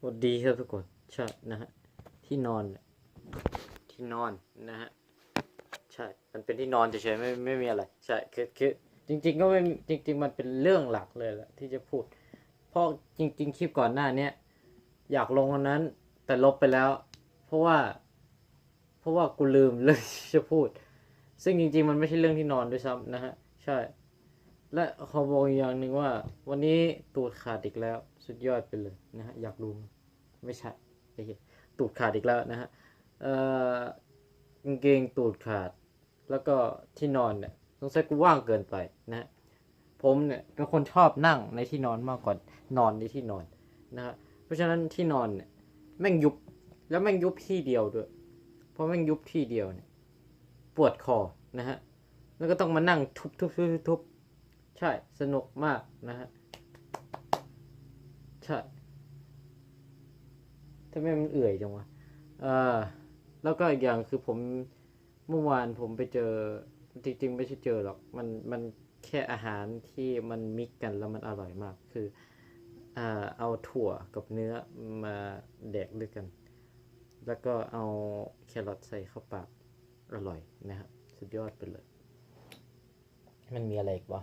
สวัสดีครับทุกคนใช่นะฮะที่นอนที่นอนนะฮะใช่ มันเป็นที่นอนเฉยๆไม่ไม่มีอะไร ใช่คือคือจริง ๆ ก็ไม่จริง ๆ มันเป็นเรื่องหลักเลยแหละที่จะพูดเพราะจริง ๆ คลิปก่อนหน้าเนี้ยอยากลงวันนั้น แต่ลบไปแล้ว เพราะว่า เพราะว่ากูลืมเรื่องที่จะพูด ซึ่งจริง ๆ มันไม่ใช่เรื่องที่นอนด้วยซ้ำนะฮะใช่ และขอบอกอีกอย่างหนึ่งว่า วันนี้ตูดขาดอีกแล้ว สุดยอดไปเลยนะฮะอยากรู้ไม่ใช่ไอ้เหี้ยตูดขาดอีกแล้วนะฮะเอ่อกางเกงตูดขาด แล้วก็ที่นอนเนี่ยสงสัยกูว่างเกินไปนะฮะผมเนี่ยเป็นคนชอบนั่งในที่นอนมากกว่านอนในที่นอนนะฮะเพราะฉะนั้นที่นอนเนี่ยแม่งยุบแล้วแม่งยุบที่เดียวด้วยเพราะแม่งยุบที่เดียวเนี่ยปวดคอนะฮะแล้วก็ต้องมานั่งทุบทุบทุบทุบทุบ ใช่สนุกมากนะฮะ ใช่ทำไมมันเอื่อยจังวะเออแล้วก็อีกอย่างคือผมเมื่อวานผมไปเจอ จริง ๆ ไม่ใช่เจอหรอก มันมันแค่อาหารที่มันมิกกันแล้วมันอร่อยมาก คืออ่าเอาถั่วกับเนื้อมาแดกด้วยกัน แล้วก็เอาแครอทใส่เข้าปากอร่อยนะครับ สุดยอดไปเลย มันมีอะไรอีกวะ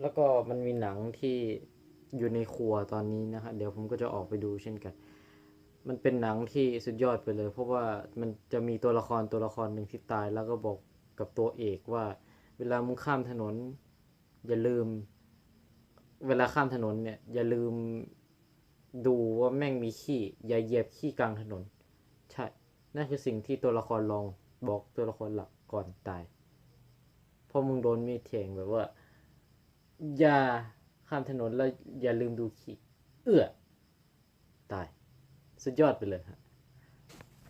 แล้วก็มันมีหนังที่อยู่ในครัวตอนนี้นะฮะเดี๋ยวผมก็จะออกไปดูเช่นกัน มันเป็นหนังที่สุดยอดไปเลย เพราะว่ามันจะมีตัวละครตัวละครหนึ่งที่ตาย แล้วก็บอกกับตัวเอกว่า เวลามึงข้ามถนน อย่าลืม เวลาข้ามถนนเนี่ยอย่าลืมดูว่าแม่งมีขี้อย่าเหยียบขี้กลางถนน ใช่นั่นคือสิ่งที่ตัวละครลองบอกตัวละครหลักก่อนตายเพราะมึงโดนมีดแทงแบบว่า อย่าข้ามถนนแล้วอย่าลืมดูขีดเอื้อ ตาย สุดยอดไปเลยฮะ